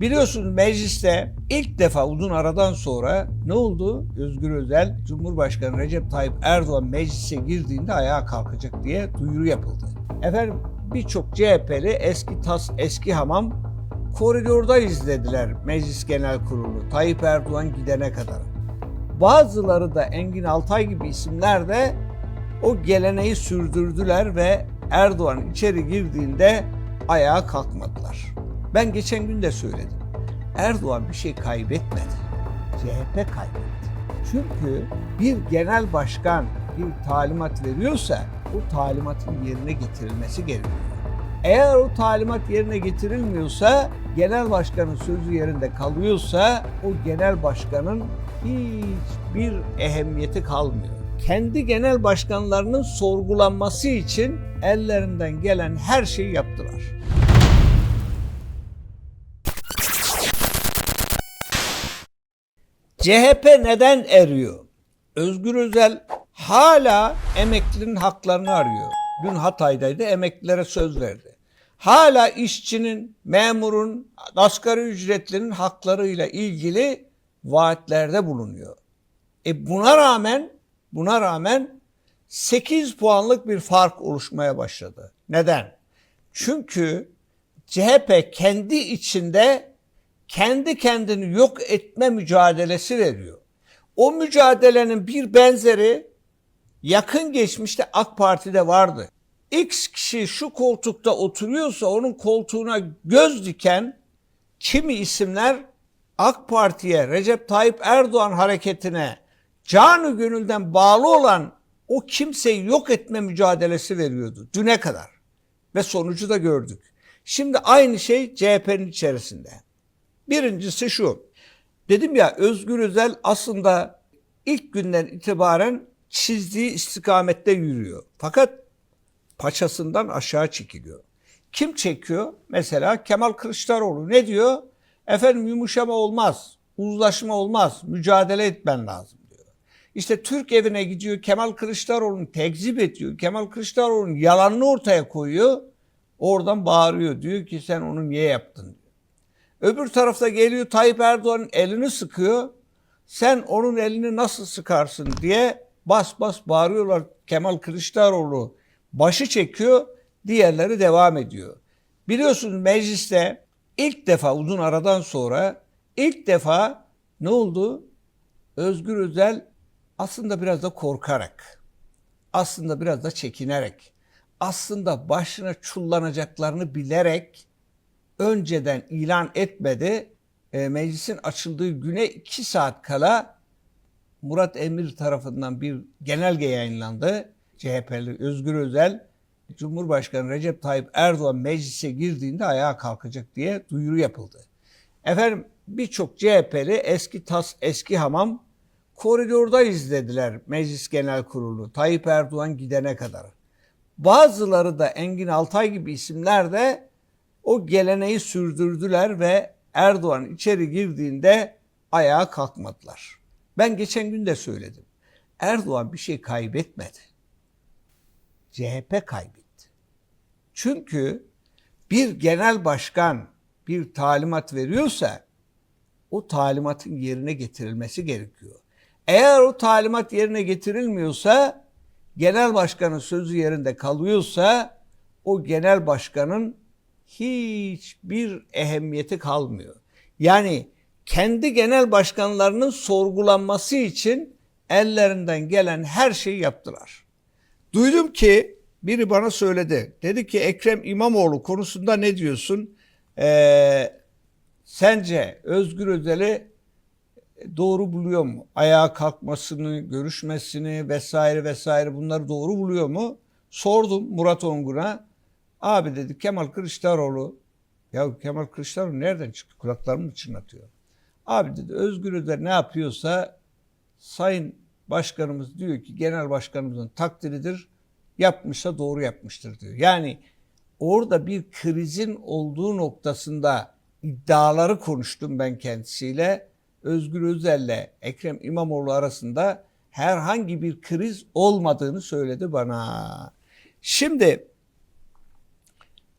Biliyorsunuz mecliste ilk defa uzun aradan sonra ne oldu? Özgür Özel, Cumhurbaşkanı Recep Tayyip Erdoğan meclise girdiğinde ayağa kalkacak diye duyuru yapıldı. Efendim birçok CHP'li eski tas eski hamam koridorda izlediler Meclis Genel Kurulu Tayyip Erdoğan gidene kadar. Bazıları da Engin Altay gibi isimler de o geleneği sürdürdüler ve Erdoğan içeri girdiğinde ayağa kalkmadılar. Ben geçen gün de söyledim. Erdoğan bir şey kaybetmedi. CHP kaybetti. Çünkü bir genel başkan bir talimat veriyorsa o talimatın yerine getirilmesi gerekiyor. Eğer o talimat yerine getirilmiyorsa, genel başkanın sözü yerinde kalıyorsa o genel başkanın hiçbir ehemmiyeti kalmıyor. Kendi genel başkanlarının sorgulanması için ellerinden gelen her şeyi yaptılar. CHP neden eriyor? Özgür Özel hala emeklinin haklarını arıyor. Dün Hatay'daydı emeklilere söz verdi. Hala işçinin, memurun, asgari ücretlinin haklarıyla ilgili vaatlerde bulunuyor. E buna rağmen buna rağmen 8 puanlık bir fark oluşmaya başladı. Neden? Çünkü CHP kendi içinde kendi kendini yok etme mücadelesi veriyor. O mücadelenin bir benzeri yakın geçmişte AK Parti'de vardı. X kişi şu koltukta oturuyorsa onun koltuğuna göz diken kimi isimler AK Parti'ye, Recep Tayyip Erdoğan hareketine canı gönülden bağlı olan o kimseyi yok etme mücadelesi veriyordu düne kadar. Ve sonucu da gördük. Şimdi aynı şey CHP'nin içerisinde. Birincisi şu. Dedim ya Özgür Özel aslında ilk günden itibaren çizdiği istikamette yürüyor. Fakat paçasından aşağı çekiliyor. Kim çekiyor? Mesela Kemal Kılıçdaroğlu ne diyor? Efendim yumuşama olmaz, uzlaşma olmaz, mücadele etmen lazım diyor. İşte Türk evine gidiyor Kemal Kılıçdaroğlu'nu tekzip ediyor. Kemal Kılıçdaroğlu'nun yalanını ortaya koyuyor. Oradan bağırıyor. Diyor ki sen onu niye yaptın. Öbür tarafta geliyor Tayyip Erdoğan'ın elini sıkıyor. Sen onun elini nasıl sıkarsın diye bas bas bağırıyorlar. Kemal Kılıçdaroğlu başı çekiyor, diğerleri devam ediyor. Biliyorsunuz mecliste ilk defa uzun aradan sonra ilk defa ne oldu? Özgür Özel aslında biraz da korkarak, aslında biraz da çekinerek, aslında başına çullanacaklarını bilerek önceden ilan etmedi. E, meclisin açıldığı güne iki saat kala Murat Emir tarafından bir genelge yayınlandı. CHP'li Özgür Özel, Cumhurbaşkanı Recep Tayyip Erdoğan meclise girdiğinde ayağa kalkacak diye duyuru yapıldı. Efendim birçok CHP'li eski tas eski hamam koridorda izlediler Meclis Genel Kurulu Tayyip Erdoğan gidene kadar. Bazıları da Engin Altay gibi isimler de o geleneği sürdürdüler ve Erdoğan içeri girdiğinde ayağa kalkmadılar. Ben geçen gün de söyledim. Erdoğan bir şey kaybetmedi. CHP kaybetti. Çünkü bir genel başkan bir talimat veriyorsa o talimatın yerine getirilmesi gerekiyor. Eğer o talimat yerine getirilmiyorsa genel başkanın sözü yerinde kalıyorsa o genel başkanın hiçbir ehemmiyeti kalmıyor. Yani kendi genel başkanlarının sorgulanması için ellerinden gelen her şeyi yaptılar. Duydum ki biri bana söyledi. Dedi ki Ekrem İmamoğlu konusunda ne diyorsun? Ee, sence Özgür Özel'i doğru buluyor mu? Ayağa kalkmasını, görüşmesini vesaire vesaire bunları doğru buluyor mu? Sordum Murat Ongun'a. Abi dedi Kemal Kılıçdaroğlu ya Kemal Kılıçdaroğlu nereden çıktı? Kulaklarımı çınlatıyor. Abi dedi Özgür Özel ne yapıyorsa Sayın Başkanımız diyor ki genel başkanımızın takdiridir. Yapmışsa doğru yapmıştır diyor. Yani orada bir krizin olduğu noktasında iddiaları konuştum ben kendisiyle. Özgür Özel'le Ekrem İmamoğlu arasında herhangi bir kriz olmadığını söyledi bana. Şimdi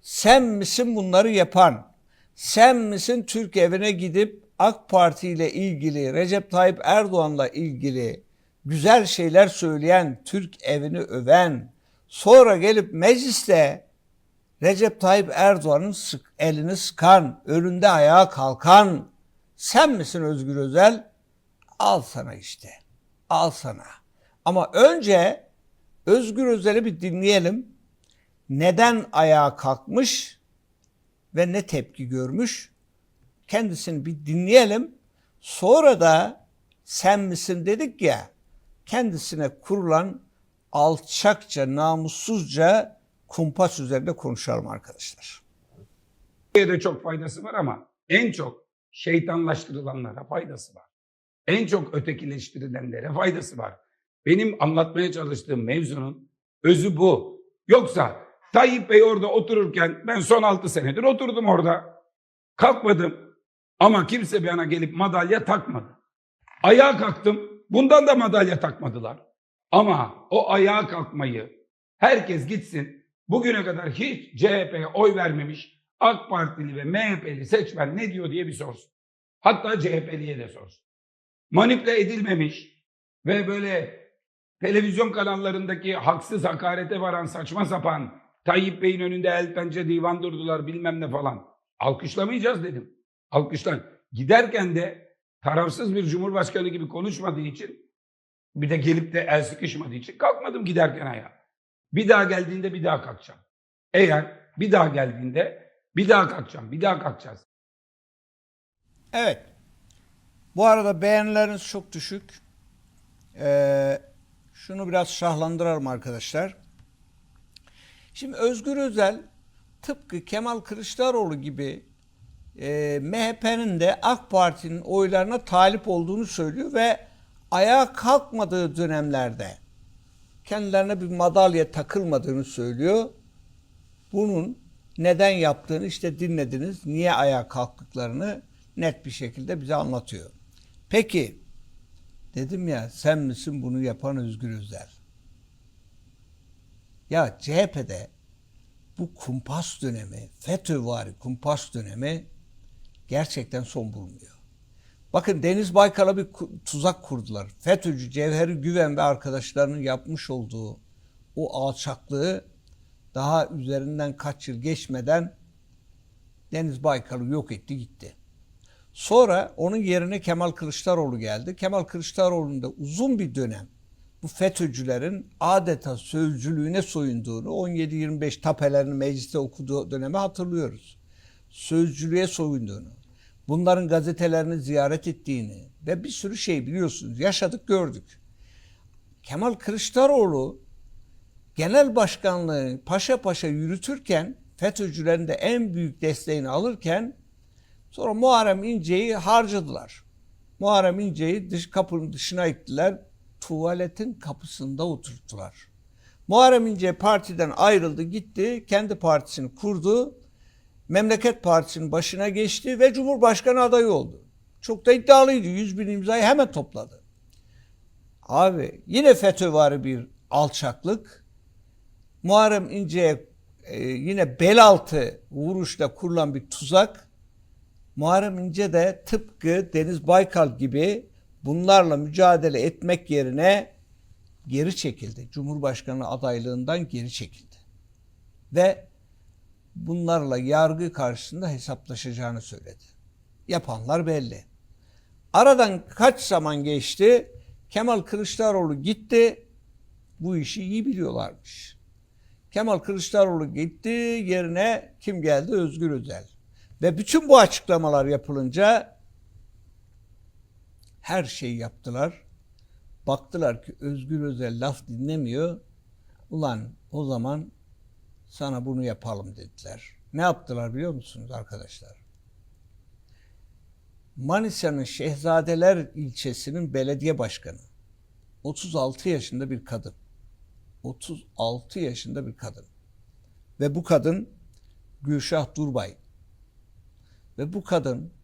sen misin bunları yapan? Sen misin Türk evine gidip AK Parti ile ilgili, Recep Tayyip Erdoğan'la ilgili güzel şeyler söyleyen, Türk evini öven, sonra gelip mecliste Recep Tayyip Erdoğan'ın sık, elini sıkan, önünde ayağa kalkan sen misin Özgür Özel? Al sana işte. Al sana. Ama önce Özgür Özel'i bir dinleyelim. Neden ayağa kalkmış ve ne tepki görmüş? Kendisini bir dinleyelim. Sonra da sen misin dedik ya kendisine kurulan alçakça, namussuzca kumpas üzerinde konuşalım arkadaşlar. de çok faydası var ama en çok şeytanlaştırılanlara faydası var. En çok ötekileştirilenlere faydası var. Benim anlatmaya çalıştığım mevzunun özü bu. Yoksa Tayyip Bey orada otururken ben son 6 senedir oturdum orada. Kalkmadım ama kimse bana gelip madalya takmadı. Ayağa kalktım. Bundan da madalya takmadılar. Ama o ayağa kalkmayı herkes gitsin. Bugüne kadar hiç CHP'ye oy vermemiş AK Partili ve MHP'li seçmen ne diyor diye bir sorsun. Hatta CHP'liye de sorsun. Manipüle edilmemiş ve böyle televizyon kanallarındaki haksız hakarete varan saçma sapan Tayyip Bey'in önünde el pençe divan durdular bilmem ne falan. Alkışlamayacağız dedim. Alkışlan. Giderken de tarafsız bir cumhurbaşkanı gibi konuşmadığı için bir de gelip de el sıkışmadığı için kalkmadım giderken ayağa. Bir daha geldiğinde bir daha kalkacağım. Eğer bir daha geldiğinde bir daha kalkacağım, bir daha kalkacağız. Evet. Bu arada beğenileriniz çok düşük. Ee, şunu biraz şahlandıralım arkadaşlar. Şimdi Özgür Özel tıpkı Kemal Kılıçdaroğlu gibi e, MHP'nin de AK Parti'nin oylarına talip olduğunu söylüyor ve ayağa kalkmadığı dönemlerde kendilerine bir madalya takılmadığını söylüyor. Bunun neden yaptığını işte dinlediniz. Niye ayağa kalktıklarını net bir şekilde bize anlatıyor. Peki dedim ya sen misin bunu yapan Özgür Özel? Ya CHP'de bu kumpas dönemi, FETÖ'vari kumpas dönemi gerçekten son bulmuyor. Bakın Deniz Baykal'a bir tuzak kurdular. FETÖ'cü Cevheri Güven ve arkadaşlarının yapmış olduğu o alçaklığı daha üzerinden kaç yıl geçmeden Deniz Baykal'ı yok etti gitti. Sonra onun yerine Kemal Kılıçdaroğlu geldi. Kemal Kılıçdaroğlu'nun da uzun bir dönem bu FETÖ'cülerin adeta sözcülüğüne soyunduğunu 17-25 tapelerini mecliste okuduğu dönemi hatırlıyoruz. Sözcülüğe soyunduğunu, bunların gazetelerini ziyaret ettiğini ve bir sürü şey biliyorsunuz yaşadık gördük. Kemal Kılıçdaroğlu genel başkanlığı paşa paşa yürütürken FETÖ'cülerin de en büyük desteğini alırken sonra Muharrem İnce'yi harcadılar. Muharrem İnce'yi dış kapının dışına ittiler. Tuvaletin kapısında oturttular. Muharrem İnce partiden ayrıldı gitti. Kendi partisini kurdu. Memleket Partisi'nin başına geçti ve Cumhurbaşkanı adayı oldu. Çok da iddialıydı. 100 bin imzayı hemen topladı. Abi yine FETÖ'vari bir alçaklık. Muharrem İnce'ye e, yine bel altı vuruşla kurulan bir tuzak. Muharrem İnce de tıpkı Deniz Baykal gibi bunlarla mücadele etmek yerine geri çekildi. Cumhurbaşkanı adaylığından geri çekildi. Ve bunlarla yargı karşısında hesaplaşacağını söyledi. Yapanlar belli. Aradan kaç zaman geçti? Kemal Kılıçdaroğlu gitti. Bu işi iyi biliyorlarmış. Kemal Kılıçdaroğlu gitti, yerine kim geldi? Özgür Özel. Ve bütün bu açıklamalar yapılınca her şeyi yaptılar. Baktılar ki Özgür Özel laf dinlemiyor. Ulan o zaman sana bunu yapalım dediler. Ne yaptılar biliyor musunuz arkadaşlar? Manisa'nın Şehzadeler ilçesinin belediye başkanı. 36 yaşında bir kadın. 36 yaşında bir kadın. Ve bu kadın Gülşah Durbay. Ve bu kadın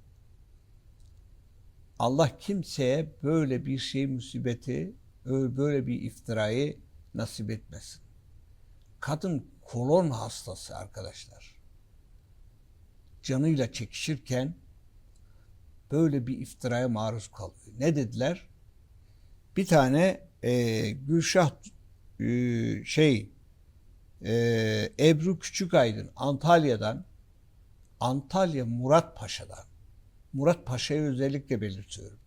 Allah kimseye böyle bir şey musibeti, böyle bir iftirayı nasip etmesin. Kadın kolon hastası arkadaşlar. canıyla çekişirken böyle bir iftiraya maruz kalıyor. Ne dediler? Bir tane e, Gülşah e, şey e, Ebru Küçükaydın Antalya'dan Antalya Murat Paşa'dan Murat Paşa'yı özellikle belirtiyorum.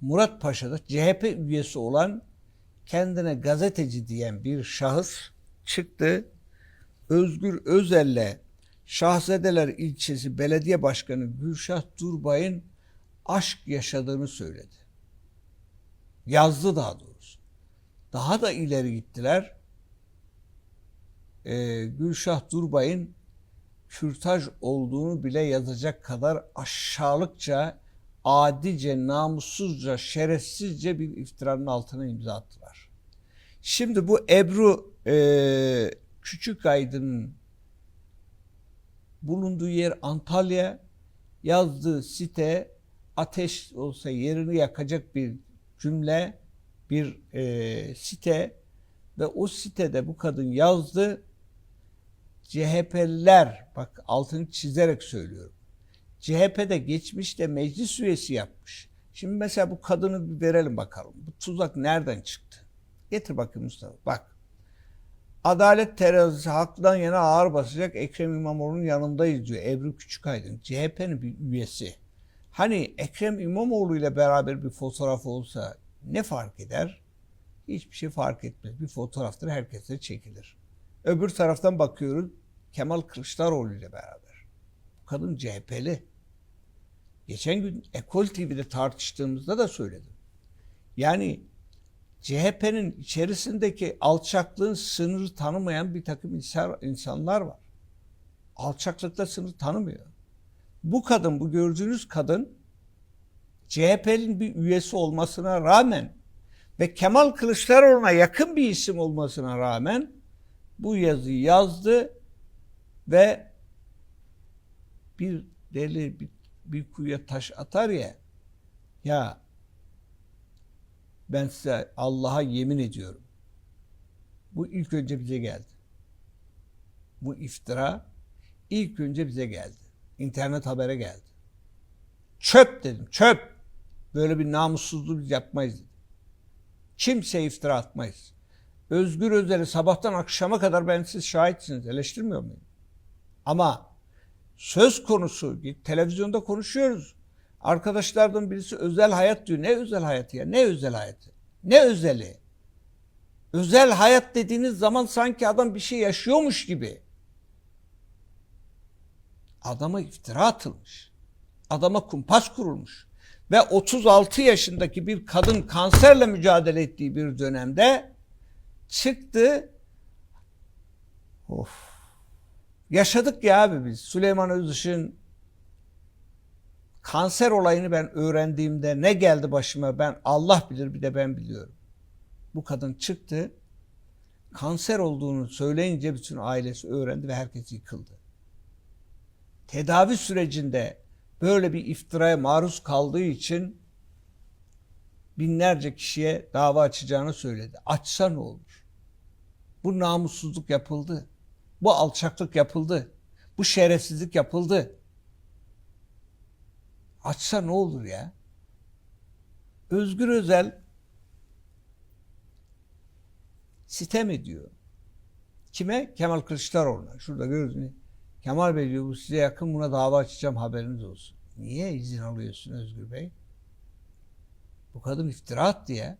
Murat Paşa'da CHP üyesi olan kendine gazeteci diyen bir şahıs çıktı. Özgür Özel'le Şahzedeler ilçesi belediye başkanı Gülşah Durbay'ın aşk yaşadığını söyledi. Yazdı daha doğrusu. Daha da ileri gittiler. Ee, Gülşah Durbay'ın kürtaj olduğunu bile yazacak kadar aşağılıkça, adice, namussuzca, şerefsizce bir iftiranın altına imza attılar. Şimdi bu Ebru e, Küçük Aydın'ın bulunduğu yer Antalya, yazdığı site ateş olsa yerini yakacak bir cümle, bir e, site ve o sitede bu kadın yazdı. CHP'liler, bak altını çizerek söylüyorum. CHP'de geçmişte meclis üyesi yapmış. Şimdi mesela bu kadını bir verelim bakalım. Bu tuzak nereden çıktı? Getir bakayım Mustafa. Bak. Adalet terazisi haktan yana ağır basacak Ekrem İmamoğlu'nun yanındayız diyor Ebru Küçükaydın. CHP'nin bir üyesi. Hani Ekrem İmamoğlu ile beraber bir fotoğraf olsa ne fark eder? Hiçbir şey fark etmez. Bir fotoğraftır herkese çekilir. Öbür taraftan bakıyoruz Kemal Kılıçdaroğlu ile beraber. Bu kadın CHP'li. Geçen gün Ekol TV'de tartıştığımızda da söyledim. Yani CHP'nin içerisindeki alçaklığın sınırı tanımayan bir takım insan, insanlar var. Alçaklıkta sınır tanımıyor. Bu kadın, bu gördüğünüz kadın CHP'nin bir üyesi olmasına rağmen ve Kemal Kılıçdaroğlu'na yakın bir isim olmasına rağmen bu yazıyı yazdı ve bir deli bir, bir kuyuya taş atar ya ya ben size Allah'a yemin ediyorum. Bu ilk önce bize geldi. Bu iftira ilk önce bize geldi. İnternet habere geldi. Çöp dedim, çöp. Böyle bir namussuzluğu biz yapmayız dedim. Kimseye iftira atmayız. Özgür Özel'i sabahtan akşama kadar ben siz şahitsiniz. Eleştirmiyor muyum? Ama söz konusu televizyonda konuşuyoruz. Arkadaşlardan birisi özel hayat diyor. Ne özel hayatı ya? Ne özel hayatı? Ne özeli? Özel hayat dediğiniz zaman sanki adam bir şey yaşıyormuş gibi. Adama iftira atılmış. Adama kumpas kurulmuş. Ve 36 yaşındaki bir kadın kanserle mücadele ettiği bir dönemde çıktı. Of. Yaşadık ya abi biz. Süleyman Özışık'ın kanser olayını ben öğrendiğimde ne geldi başıma ben Allah bilir bir de ben biliyorum. Bu kadın çıktı. Kanser olduğunu söyleyince bütün ailesi öğrendi ve herkes yıkıldı. Tedavi sürecinde böyle bir iftiraya maruz kaldığı için binlerce kişiye dava açacağını söyledi. Açsa ne olur? Bu namussuzluk yapıldı. Bu alçaklık yapıldı. Bu şerefsizlik yapıldı. Açsa ne olur ya? Özgür Özel sitem ediyor. Kime? Kemal Kılıçdaroğlu'na. Şurada görüyorsunuz. Kemal Bey diyor bu size yakın buna dava açacağım haberiniz olsun. Niye izin alıyorsun Özgür Bey? Bu kadın iftira attı ya.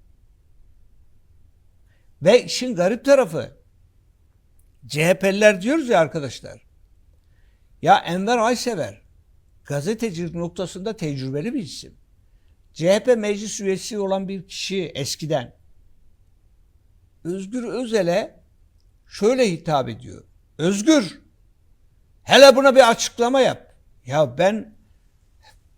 Ve işin garip tarafı CHP'liler diyoruz ya arkadaşlar. Ya Enver Aysever gazetecilik noktasında tecrübeli bir isim. CHP meclis üyesi olan bir kişi eskiden Özgür Özel'e şöyle hitap ediyor. Özgür hele buna bir açıklama yap. Ya ben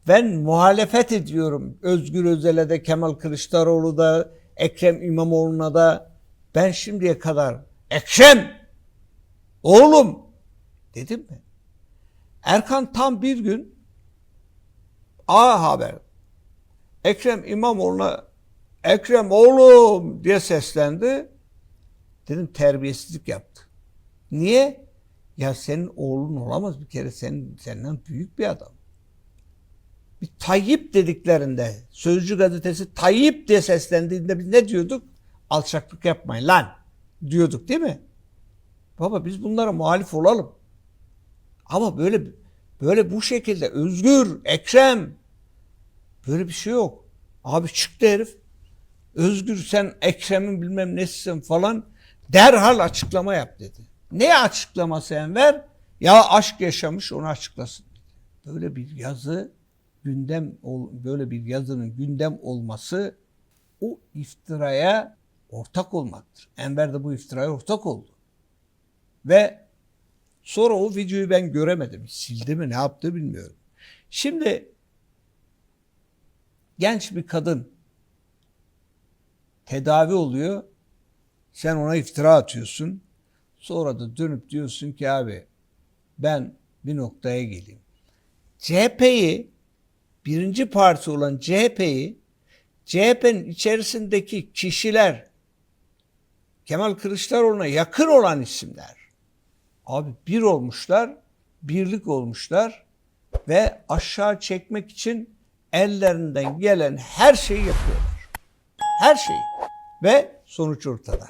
ben muhalefet ediyorum Özgür Özel'e de Kemal Kılıçdaroğlu da Ekrem İmamoğlu'na da ben şimdiye kadar Ekrem oğlum dedim mi? Erkan tam bir gün A Haber Ekrem İmamoğlu'na Ekrem oğlum diye seslendi. Dedim terbiyesizlik yaptı. Niye? Ya senin oğlun olamaz bir kere senin senden büyük bir adam. Bir Tayyip dediklerinde Sözcü gazetesi Tayyip diye seslendiğinde biz ne diyorduk? Alçaklık yapmayın lan diyorduk değil mi? Baba biz bunlara muhalif olalım. Ama böyle böyle bu şekilde Özgür, Ekrem böyle bir şey yok. Abi çıktı herif. Özgür sen Ekrem'in bilmem nesisin falan derhal açıklama yap dedi. Ne açıklaması Enver? Ya aşk yaşamış onu açıklasın. Böyle bir yazı gündem böyle bir yazının gündem olması o iftiraya ortak olmaktır. Enver de bu iftiraya ortak oldu. Ve sonra o videoyu ben göremedim. Sildi mi ne yaptı bilmiyorum. Şimdi genç bir kadın tedavi oluyor. Sen ona iftira atıyorsun. Sonra da dönüp diyorsun ki abi ben bir noktaya geleyim. CHP'yi birinci parti olan CHP'yi CHP'nin içerisindeki kişiler Kemal Kılıçdaroğlu'na yakın olan isimler abi bir olmuşlar, birlik olmuşlar ve aşağı çekmek için ellerinden gelen her şeyi yapıyorlar. Her şeyi. Ve sonuç ortada.